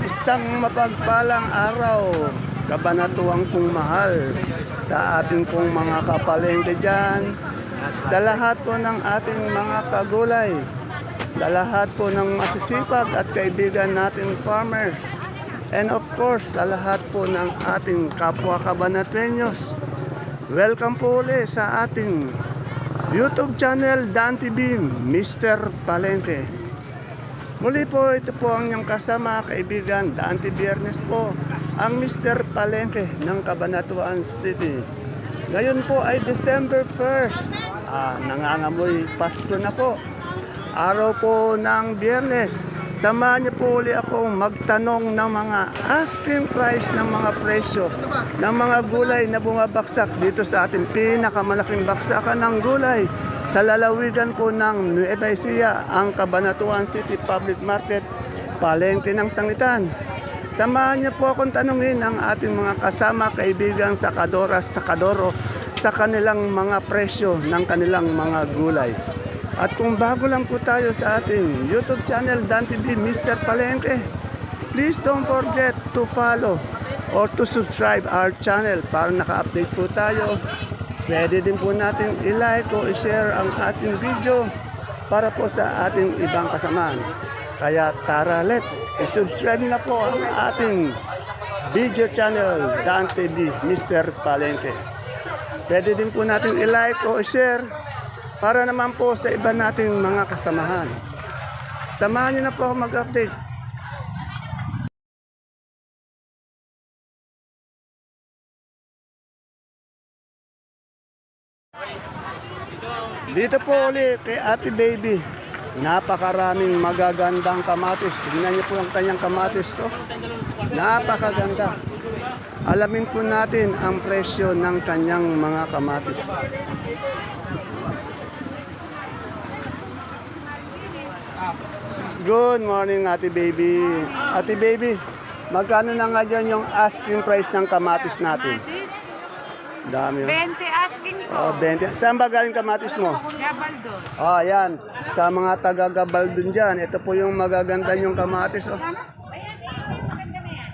Isang mapagpalang araw, kabanatuang kong mahal sa ating pong mga kapalengke dyan, sa lahat po ng ating mga kagulay, sa lahat po ng masisipag at kaibigan nating farmers, and of course, sa lahat po ng ating kapwa kabanatuenyos. Welcome po uli sa ating YouTube channel Dan TV, Mr. Palengke. Muli po, ito po ang inyong kasama, kaibigan, Dante Biernes po, ang Mr. Palengke ng Cabanatuan City. Ngayon po ay December 1st. Ah, nangangamoy Pasko na po. Araw po ng Biyernes. Samahan niyo po uli akong magtanong ng mga asking price ng mga presyo ng mga gulay na bumabaksak dito sa ating pinakamalaking baksakan ng gulay sa lalawigan po ng Nueva Ecija, ang Cabanatuan City Public Market, palengke ng sangitan. Samahan niyo po akong tanungin ang ating mga kasama, kaibigan sa Kadoras, sa Kadoro, sa kanilang mga presyo ng kanilang mga gulay. At kung bago lang po tayo sa ating YouTube channel, Dan TV Mr. Palengke, please don't forget to follow or to subscribe our channel para naka-update po tayo Pwede din po natin i-like o i-share ang ating video para po sa ating ibang kasamaan. Kaya tara, let's i-subscribe na po ang ating video channel, Dan TV, Mr. Palengke. Pwede din po natin i-like o i-share para naman po sa iba nating mga kasamahan. Samahan niyo na po ako mag-update. Dito po uli kay Ate Baby. Napakaraming magagandang kamatis. Tingnan niyo po ang kanyang kamatis. Oh. Napakaganda. Alamin po natin ang presyo ng kanyang mga kamatis. Good morning, Ate Baby. Ate Baby, magkano na nga dyan yung asking price ng kamatis natin? Dami. oh. 20 asking po. Oh, 20. Saan ba galing kamatis mo? Gabaldo. Oh, yan. Sa mga taga-gabal dun dyan, ito po yung magaganda yung kamatis. Oh.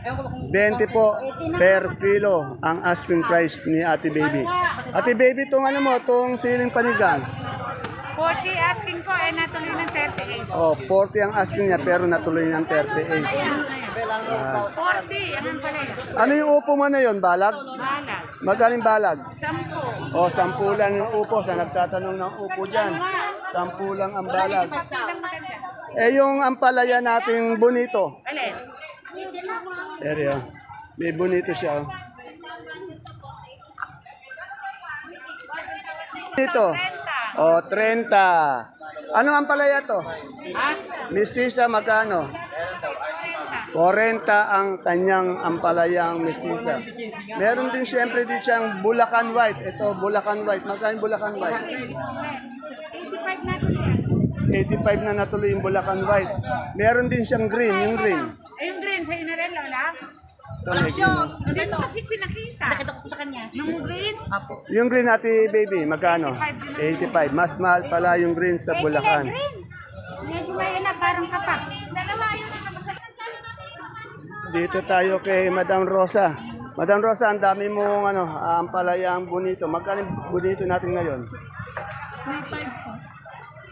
20 po per kilo ang asking price ni Ate Baby. Ate Baby, itong ano mo, itong siling panigang. 40 asking ko, eh natuloy ng 38. Oh, 40 ang asking niya pero natuloy ng 38. 40, yan pala yun. Ano yung upo mo na yon balag? Balag. Magaling balag? 10. O, sampu lang yung upo. Sa nagtatanong ng upo dyan. Sampu lang ang balag. Eh, yung ampalaya nating bonito. Alin? Area. May bonito siya. oh. Dito. O, 30. Anong ampalaya to? Ha? Mistisa, magkano? 40 ang kanyang ampalayang mistisa. Meron din siyempre din siyang Bulacan White. Ito, Bulacan White. Magkano yung Bulacan White? 85 natuloy yan. 85 na natuloy yung Bulacan White. Meron din siyang green, yung green. Ay, yung green, sa'yo na rin, Lola? Ito, may green. Hindi mo kasi pinakita. Nakita ko sa kanya. Yung green? Apo. Yung green natin, baby, magkano? 85. Mas mahal pala yung green sa Bulacan. Medyo may na, parang kapak. Dito tayo kay Madam Rosa. Madam Rosa, ang dami mong ano, ang palayang bonito. Magkano bonito natin ngayon?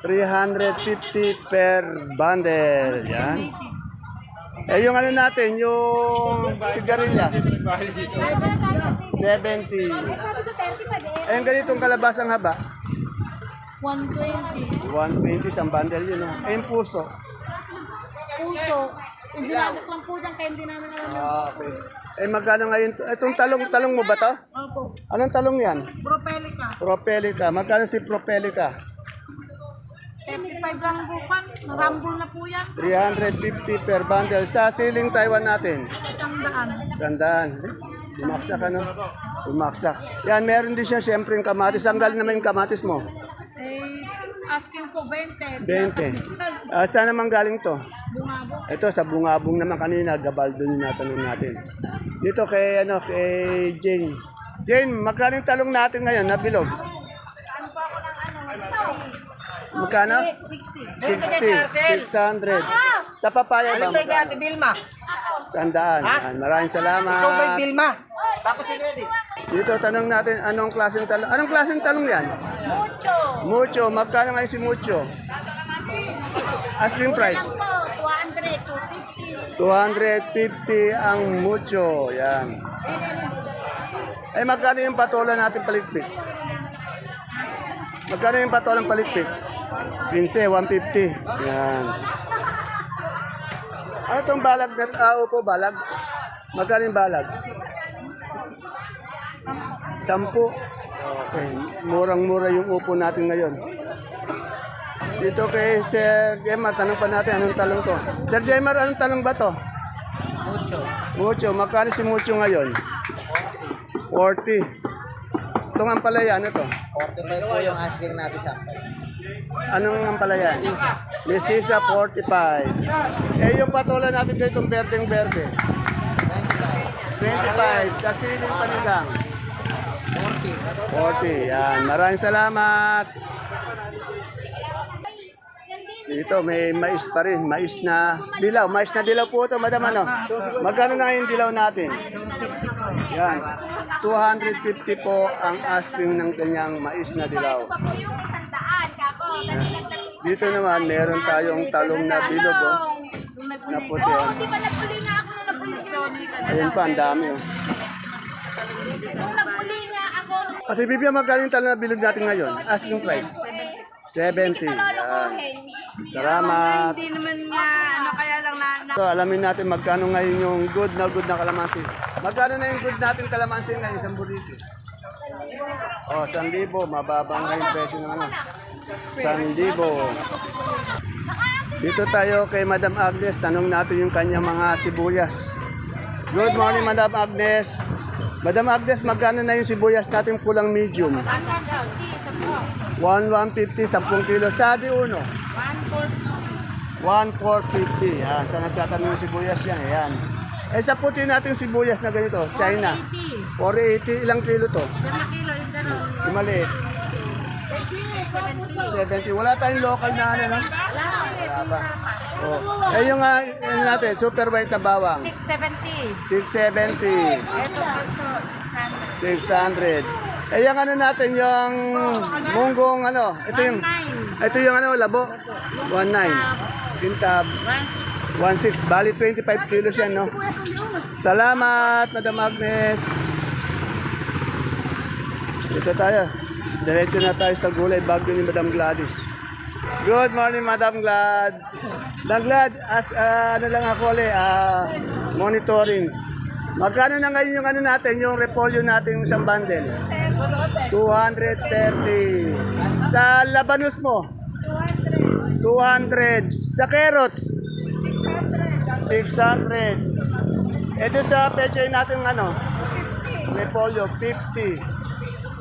350 per bundle. Yan. Eh, yung ano natin, yung sigarilyas. 70. Eh, yung ganitong kalabasang haba. 120. 120 isang bundle yun. Oh. Eh, yung puso. Puso. Idinagok lang po dyan kaya hindi namin alam. Ah, okay. Eh, magkano ngayon? to? Itong talong, talong mo ba to? Opo. Anong talong yan? Propelica. Propelica. Magkano si Propelica? 35 lang bukan. Narambol na po yan. 350 per bundle. Sa siling Taiwan natin. Isang daan. Sandaan. Eh, Bumaksak ano? Bumaksak. Yan, meron din siya siyempre yung kamatis. Ang galing naman yung kamatis mo? Eh, asking po 20. 20. Ah, saan naman galing to? Ito sa bungabong naman kanina, gabal doon yung natanong natin. Dito kay ano kay Jane. Jane, magkano yung talong natin ngayon na bilog? Magkano? 60. 60, 600. Sa papaya ba? Ate Vilma. Sandaan. Yan, Maraming salamat. Ikaw kay Vilma. Tapos si Eddie. Dito, tanong natin, anong klaseng talong? Anong klaseng talong yan? Mucho. Mucho. Magkano ngayon si Mucho? Asking price? Po, 200, 250. 250 ang Mucho. Yan. Ay, magkano yung patola natin palikpik? Magkano yung patolang palikpik? 15, 150. Yan. Ano itong balag na ah, upo, balag? Magkano yung balag? Sampu. Okay. Murang-mura yung upo natin ngayon. Dito kay Sir Gemar, tanong pa natin anong talong to. Sir Gemar, anong talong ba to? Mucho. Mucho. Magkano si Mucho ngayon? 40. Itong ampalaya, ano to? 45 po yung asking natin sa Anong ampalaya? Mestiza 45. Eh, yung patola natin dito, itong berdeng berde. 25. Sa siling panigang. 40. Yan. Maraming salamat. Dito may mais pa rin. Mais na dilaw. Mais na dilaw po ito, madam. Ano? Magkano na yung dilaw natin? Yan. 250 po ang asking ng kanyang mais na dilaw. Dito naman, meron tayong talong na bilog. Oh. Na puti. Oo, Oh. di ba nagpuli nga ako nung nagpuli? Ayun pa, ang dami. Oh. Nung nagpuli nga ako, At ibibigyan magkano yung talong na bilog natin ngayon? Asking price. 70. Yan. Salamat. Hindi naman nga, ano kaya lang na, na So, alamin natin magkano ngayon yung good na good na kalamansi. Magkano na yung good natin kalamansi ngayon sa burrito? Oh, 1,000. Mababa nga yung presyo ng ano. 1,000. Dito tayo kay Madam Agnes. Tanong natin yung kanyang mga sibuyas. Good morning, Madam Agnes. Madam Agnes, magkano na yung sibuyas natin pulang medium? 1,150, 10 kilo. Sadi uno. 1,450. Yan, sa nagtatanong ng sibuyas yan. Ayan. Eh sa puti natin sibuyas na ganito, China. 480. Ilang kilo to? 5 kilo yung gano'n. Yung maliit. 70. Wala tayong local na ano, no? Wala ba? Oh. Eh yung uh, ano natin, super white na bawang. 670. 670. Ito, ito. 600. Eh yung ano natin, yung munggong ano, ito yung, 9. ito yung ano, labo. 19. Kintab. 1.6. Bali 25 kilos yan, no? Salamat, Madam Agnes. Dito tayo. Diretso na tayo sa gulay bagyo ni Madam Gladys. Good morning, Madam Glad. Madam Glad, as, ah, ano lang ako ulit, ah, monitoring. Magkano na ngayon yung ano natin, yung repolyo natin yung isang bundle? 230. Sa labanus mo? 200. Sa carrots? 600. Ito sa pechay natin ano? Repolyo, 50.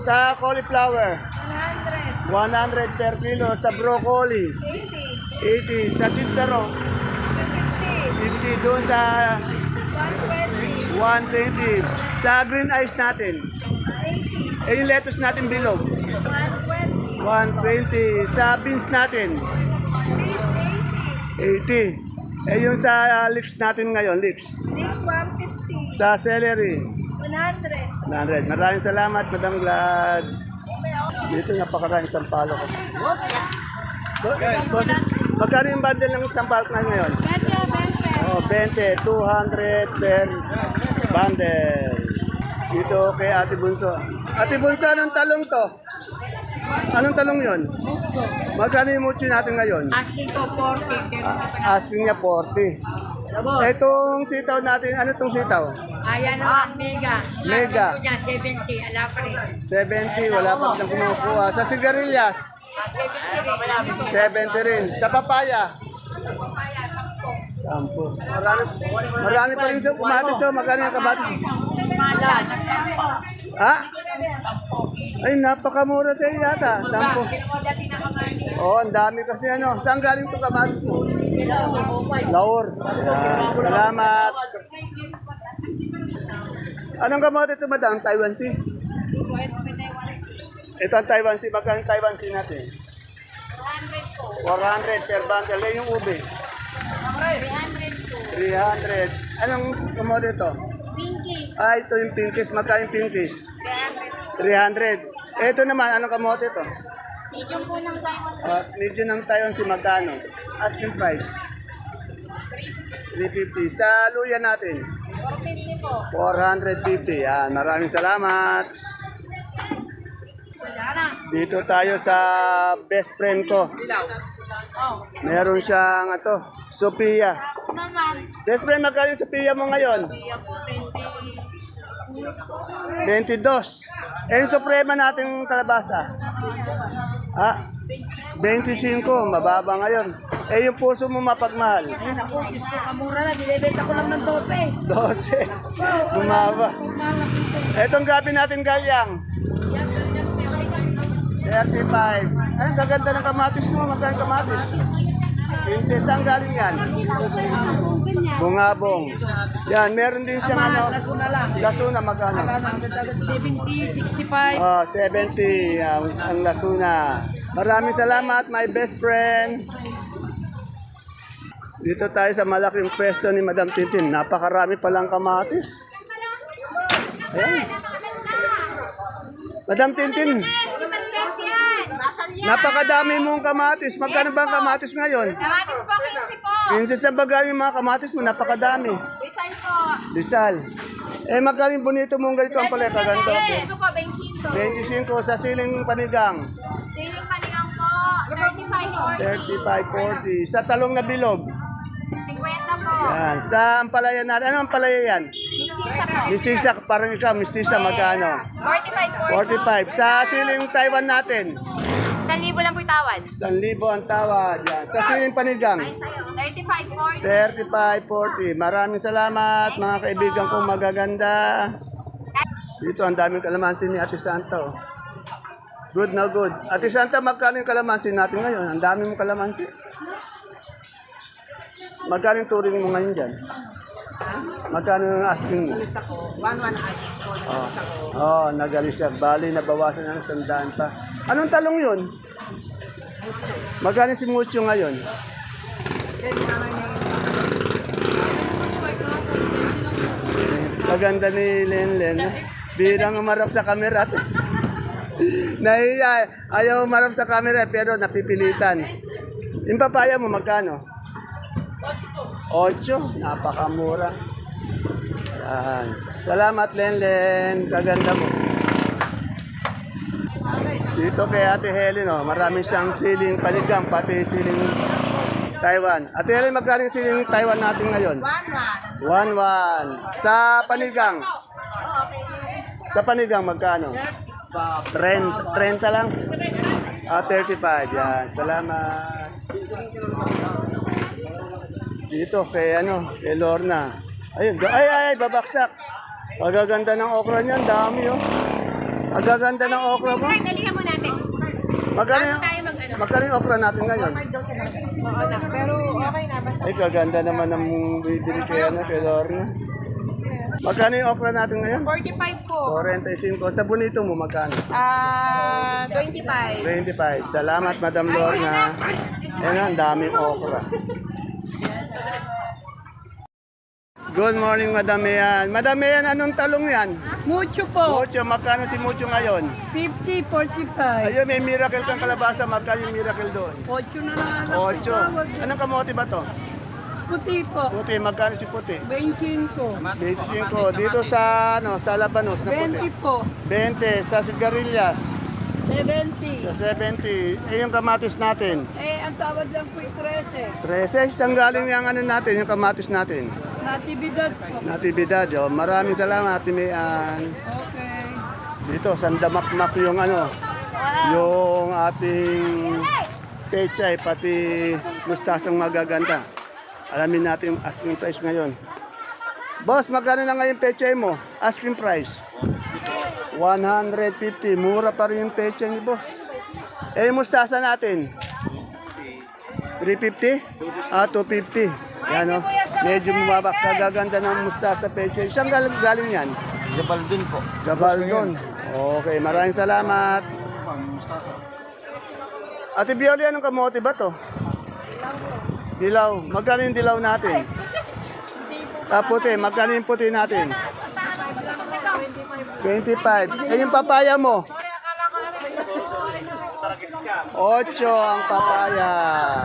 Sa cauliflower? 100 per kilo. Sa broccoli? 80. Sa sitsaro? 50. Doon sa 120. Sa green ice natin? Eh yung lettuce natin bilog? 120. Sa beans natin? 80. Eh yung sa uh, leeks natin ngayon, leeks? Next 150. Sa celery? 100. 100. Maraming salamat, Madam Glad. Dito napakaraming sampalok. Bo- boss, Magkano yung bundle ng sampalok na ngayon? Oh, 20, 200 per bundle. Dito kay Ate Bunso. Ate Bunso, anong talong to? Anong talong yon? Magkano yung mucho natin ngayon? Asking ko 40. Ah, asking niya 40. Itong sitaw natin, ano itong sitaw? Ayan naman, mega. Mega. Niya, 70, ala pa rin. 70, wala pa siyang kumukuha. Sa sigarilyas, Ah, 70 rin. 70 rin. Sa papaya, Sampo. Marami, marami pa rin sa kamatis. So, magkano yung nagtampo. Ha? Ay, napakamura tayo yata. Sampo. Oo, oh, ang dami kasi ano. Saan galing itong kamatis mo? Laur. Ayan. Salamat. Anong kamote ito, madam? Taiwan Sea? Ito ang Taiwan Sea. Magkano yung Taiwan Sea natin? 400 per bundle. Eh, yung ube? 300 300. Anong kamote ito? Pinkies. Ah, ito yung pinkies. Magkano yung pinkies? 300. Ito naman, anong kamote ito? Medium po ng Taiwan. At medyo ng tayon si magkano? Asking price. 350. Sa luya natin, 450 po. 450. Yan, maraming salamat. Dito tayo sa best friend ko. Meron siyang ato, Sophia. Best friend, magkano yung Sophia mo ngayon? 22. Eh, yung Suprema nating kalabasa? Ah, 25. Mababa ngayon. Eh, yung puso mo mapagmahal? Ako, Diyos ko, kamura na. Binibenta ko lang ng 12. 12. Bumaba. Etong gabi natin galyang. 35. Ay, gaganda ng kamatis mo. Magkano kamatis? Princess, saan galing yan? Bungabong. Yan, meron din siyang ano. Lasuna lang. Lasuna, magkano? Ano, 70, 65. Oh, 70 ang, ang lasuna. Maraming salamat, my best friend. Dito tayo sa malaking pwesto ni Madam Tintin. Napakarami palang kamatis. Ayan. Madam Tintin, napakadami mong kamatis. Magkano ba ang kamatis ngayon? Kamatis po, 15 po. 15 sa bagay yung mga kamatis mo, napakadami. Rizal po. Lisal. Eh, magkano yung bonito mong ganito ang pala kaganda? Eh, ito po, 25. 25 sa siling panigang. Siling panigang po, 35 po. 35, 40. Sa talong na bilog. 50 po. Yan. Sa ampalaya natin. Ano ampalaya yan? Mistisa po. Mistisa. Parang ikaw, mistisa magkano? 45 po. 45. Sa siling Taiwan natin. 1,000 lang po tawad. 1,000 ang tawad. Yan. Sa siling panigang. 35 po. 35, 40. Maraming salamat mga kaibigan kong magaganda. Dito ang daming kalamansi ni Ate Santa. oh. Good na good. Ate Santa, magkano yung kalamansi natin ngayon? Ang dami mong kalamansi. Magkano yung turing mo ngayon dyan? Magkano yung asking mo? Oh, oh nagalis siya. Bali, nabawasan ng sandaan pa. Anong talong yun? Magkano si Mucho ngayon? Maganda ni Lenlen. Birang umarap sa kamera. Nahiya. Ayaw umarap sa kamera pero napipilitan. Yung papaya mo magkano? 8. Napakamura. Yan. Salamat Lenlen. Kaganda mo. Dito kay Ate Helen, oh, marami siyang siling panigang, pati siling Taiwan. Ate Helen, magkano yung siling Taiwan natin ngayon? 1-1. 1-1. Sa panigang? Sa panigang, magkano? 30, 30 lang? Ah, 35. Yan. Salamat. Dito kay ano, kay Lorna. Ayun, ay, ay, ay, babaksak. Magaganda ng okra niyan, dami oh. Magaganda ng okra mo. Magkano yung, tayo mag-ano? magkano yung okra natin ngayon? Pero okay na. Basta Ay, kaganda naman ng bibili kay, ano, kay Lorna. Magkano yung okra natin ngayon? 45 po. 45. Sa bonito mo, magkano? Ah, 25. 25. Salamat, Madam Lorna. Ayan, ang daming okra. Good morning, Madam Mayan. Madam Mayan, anong talong yan? Mucho po. Mucho, magkano si Mucho ngayon? 50, 45. Ayun, may miracle kang kalabasa. Magkano yung miracle doon? 8 na lang. 8. Anong kamote ba to? Puti po. Puti, magkano si puti? 25. 25. Dito sa, ano, sa Labanos na puti. 20 po. 20. Sa sigarilyas, 70. sa 70. Eh, yung kamatis natin. Eh, ang tawad lang po yung 13. 13. Isang galing yung ano natin, yung kamatis natin. Natibidad po. Natividad. Oh. Maraming salamat, Ate Mayan. Okay. Dito, sandamakmak yung ano, yung ating pechay, pati mustasang magaganda. Alamin natin yung asking price ngayon. Boss, magkano na ngayon pechay mo? Asking price? 150. Mura pa rin yung pechay ni boss. Eh, yung mustasa natin? 350? Ah, 250. Yan o. Medyo mababa. Kagaganda ng mustasa pechay. Saan galing, galing yan? Gabaldon po. Gabaldon. Okay, maraming salamat. Ate Bioli, anong kamote ba to? Dilaw. Magkano yung dilaw natin? Ah, puti. Magkano yung puti natin? 25. Eh, yung papaya mo? 8 ang papaya.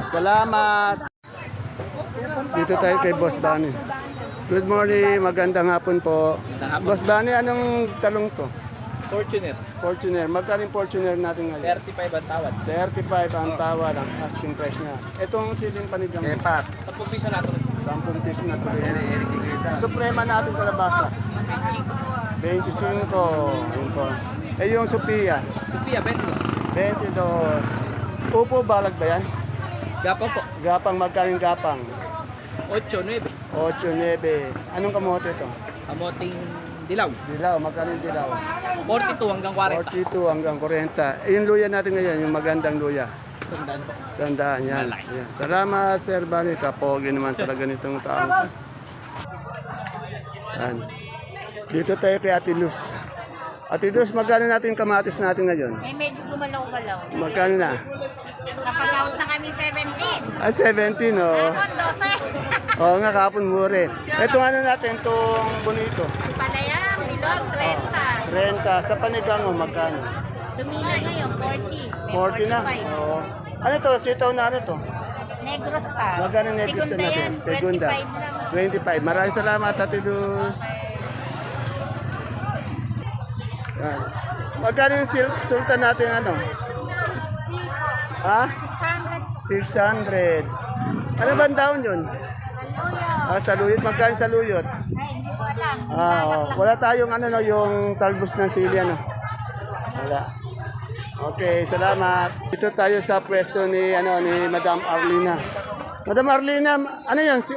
Salamat. Dito tayo kay Boss Bani. Good morning, magandang hapon po. Boss Bani, anong talong to? Fortuner. Fortuner. Magkano yung Fortuner natin ngayon? 35 ang tawad. 35 ang tawad ang asking price niya. Itong siling panigang Kepat. 10 piso na to. Sere, Eric Igrita. Suprema natin kalabasa. 25. Yun po. Eh yung Sophia, Sophia, Bentos. 22. Upo, balag ba yan? Gapang po. Gapang, magkano yung gapang? 8, 9. 8, 9. Anong kamote ito? Kamoting dilaw. Dilaw, magkano yung dilaw? 42 hanggang 42 hanggang 40. Eh, yung luya natin ngayon, yung magandang luya. Sandaan po. Sandaan yan. yan. Salamat, Sir Bani. Kapogi naman talaga nitong tao. Yan. Dito tayo kay Ate Luz. Ate Luz, magkano natin yung kamatis natin ngayon? Eh, medyo gumalaw-galaw. Magkano na? Kapag na kami 17. Ah, 17, oh. Ano, 12. Oo nga, kapon mure. Ito ano natin, itong bonito. Palayang, bilog, 30. 30. Sa panigang mo, magkano? Lumina ngayon, 40. 40 May na? 45. Oo. Ano to? Sitaw na ano to? Negros pa. Magkano negros na yan, Segunda. 25 lang. 25. Maraming salamat, Ate Luz. Yan. Magkano yung sil- sultan natin ano? Ha? 600. Ano ba ang daon yun? Ah, saluyot. Magkano yung saluyot? Ay, hindi ko alam. Ah, oh. Wala tayong ano no, yung talbos ng sili ano. Wala. Okay, salamat. Dito tayo sa pwesto ni ano ni Madam Arlina. Madam Arlina, ano 'yon? Si,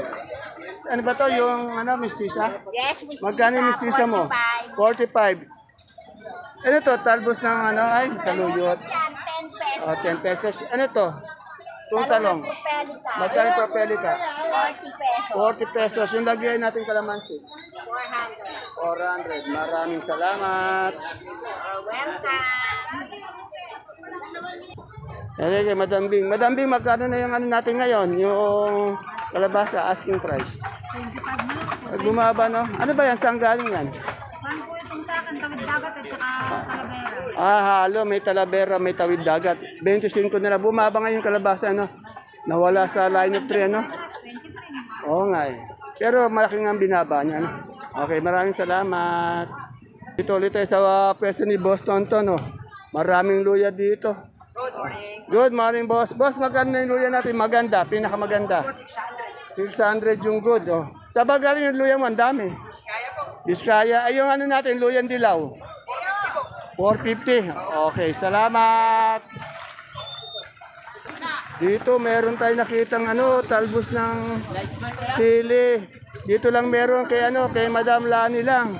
ano ba 'to yung ano mistisa? Yes, Miss Magkano mistisa mo? 45. 45. Ano to? Talbos ng ano ay saluyot. Yan, 10 pesos. Oh, 10 pesos. Ano to? Itong talong. Magkano yung propelica? 40 pesos. 40 pesos. Yung lagyan natin kalamansi. 400. 400. Maraming salamat. You're welcome. Ano kay Madam Bing? Madam Bing, magkano na yung ano natin ngayon? Yung kalabasa, asking price. 25 na. Bumaba, no? Ano ba yan? Saan galing yan? Akin? Tawid dagat at saka Calavera. Ah, halo. May talabera, may tawid dagat. 25 na lang. Bumaba nga yung kalabasa, no? Nawala sa line of 3, ano? 23. Oo nga eh. Pero malaki nga ang binaba niya, no? Okay, maraming salamat. Dito ulit tayo sa uh, pwesto ni Boss Tonton, no? Maraming luya dito. Good morning. Good morning, boss. Boss, magkano na yung luya natin? Maganda, pinakamaganda. 600 yung good, oh. Sa bagay yung luya mo, ang dami. Kaya. Biskaya. Ay, yung ano natin, luyan dilaw. 450. Okay, salamat. Dito meron tayo nakitang ano, talbos ng sili. Dito lang meron kay ano, kay Madam Lani lang.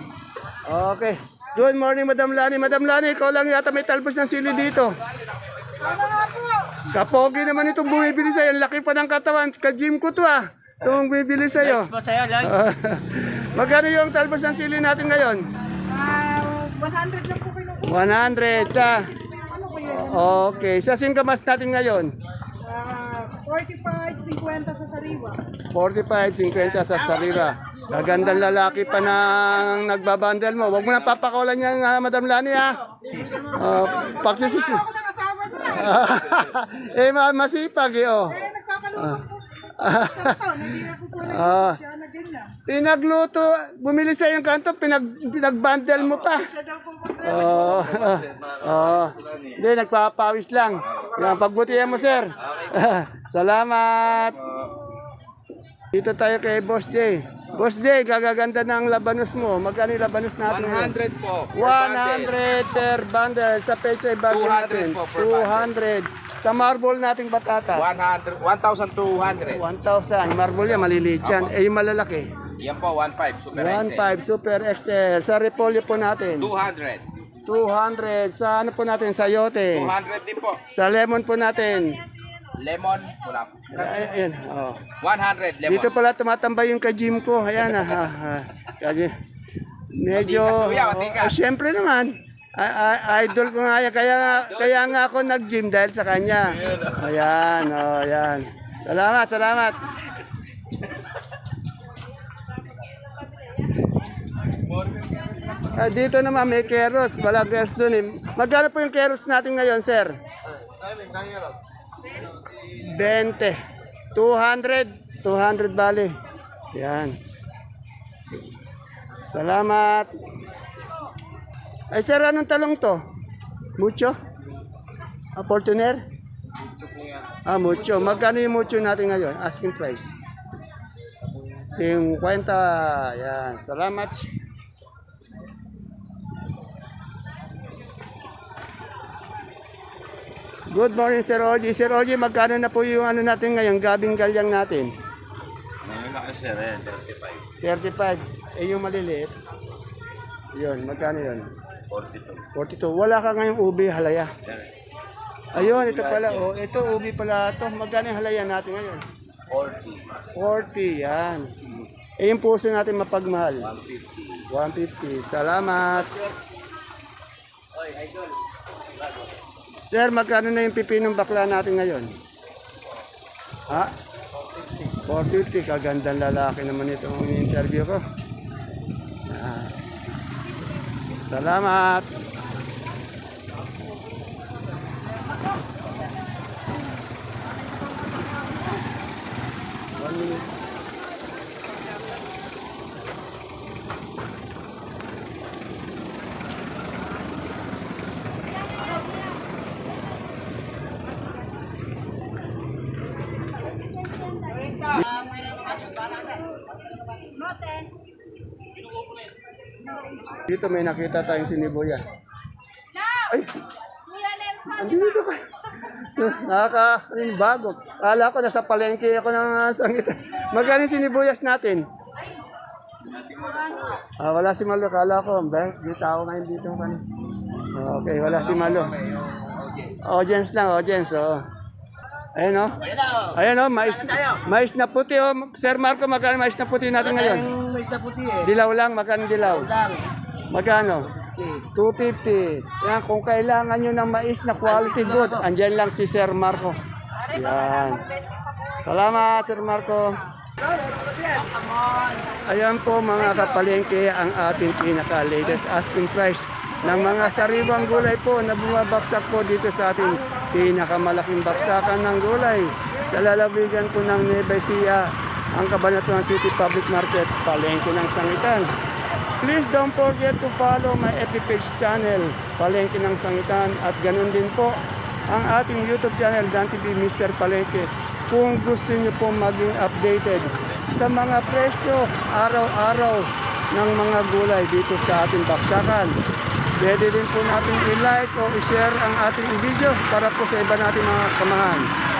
Okay. Good morning, Madam Lani. Madam Lani, ikaw lang yata may talbos ng sili dito. Kapogi naman itong bumibili sa'yo. Ang laki pa ng katawan. Ka-gym ko to ah. Itong bumibili sa'yo. Masaya lang. Magkano yung talbos ng sili natin ngayon? Ah, 100 lang po kayo. 100 sa... Ano? Okay. Sa singkamas natin ngayon? Ah, 45, 50 sa sariwa. 45, 50 sa sarira. Magandang lalaki pa nang nagbabandel mo. Huwag mo na papakawalan yan, ah, Madam Lani, ha? Uh, Pagsisisi. Nakasama niya. eh, ma- masipag, eh, oh. Eh, nagpapaluto Ah. Pinagluto, bumili sa yung kanto, pinag, pinagbandel mo pa. Oo. Oo. Hindi, nagpapawis lang. Yan, pagbutihan mo, sir. Salamat. Dito tayo kay Boss J. Boss J, gagaganda ng labanos mo. Magkano yung labanos natin? 100 po. 100 per bundle. Sa pechay bag 200 natin. po per 200. Sa marble nating batata. 100, 1,200. 1,000. Marble yan, maliliit yan. Eh, yung malalaki. Yan po, 1,500. Super 1,500 Super XL. Sa repolyo po natin. 200. 200. Sa ano po natin? Sa yote. 200 din po. Sa lemon po natin. Lemon, wala po. Ay, ayan. Oh. 100 lemon. Dito pala tumatambay yung ka-gym ko. Ayan ah. ah, ah. Kasi medyo Matikas, kuya, matikas. oh, syempre naman. Idol ko nga yan. Kaya kaya nga ako nag-gym dahil sa kanya. Ayan, oh, ayan. Salamat, salamat. Ah, dito naman may keros. Wala keros dun eh. Magkano po yung keros natin ngayon, sir? 20. 200. 200 bali. Yan. Salamat. Ay, sir, anong talong to? Mucho? Ah, Fortuner? Ah, mucho. Magkano yung mucho natin ngayon? Asking price. 50. Yan. Salamat. Good morning, Sir Oji. Sir Oji, magkano na po yung ano natin ngayon, gabing galyang natin? Kasi rin, 35. 35. Eh, yung maliliit. Yun, magkano yun? 42. 42. Wala ka ngayong ubi halaya. Ayun, ito pala. Oh, ito ubi pala to. Magkano yung halaya natin ngayon? 40. 40, yan. Eh, yung puso natin mapagmahal. 150. 150. Salamat. Sir, magkano na yung pipinong bakla natin ngayon? Ha? 450. Kagandang lalaki naman ito ang interview ko. Ah. Salamat. One. Dito may nakita tayong sinibuyas. Ay! Andito ka. Nakaka, yung bago. Kala ko nasa palengke ako ng sangita. Magkano yung sinibuyas natin? Ah, wala si Malo. Kala ko, best, di tao ngayon dito. Okay, wala si Malo. Audience lang, audience. Oh. Ayun o. Ayun o, mais, mais na puti o. Sir Marco, magkano mais na puti natin ngayon? Mais na puti eh. Dilaw lang, magkano dilaw? Lang. Magkano? 250. Yan, kung kailangan nyo ng mais na quality good, andyan lang si Sir Marco. Yan. Salamat, Sir Marco. Ayan po mga kapalengke ang ating pinaka-latest asking price ng mga sariwang gulay po na bumabaksak po dito sa ating pinakamalaking baksakan ng gulay sa lalawigan po ng Nueva Ecija, ang Cabanatuan City Public Market, palengke ng Sangitan. Please don't forget to follow my FB page channel, Palengke ng Sangitan, at ganun din po ang ating YouTube channel, Dan TV Mr. Palengke. Kung gusto niyo po maging updated sa mga presyo araw-araw ng mga gulay dito sa ating baksakan. Pwede din po natin i-like o i-share ang ating video para po sa iba nating mga samahan.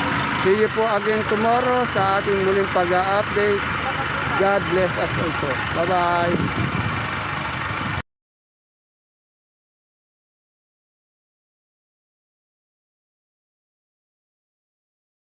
See you po again tomorrow sa ating muling pag-update. God bless us all po. Bye-bye!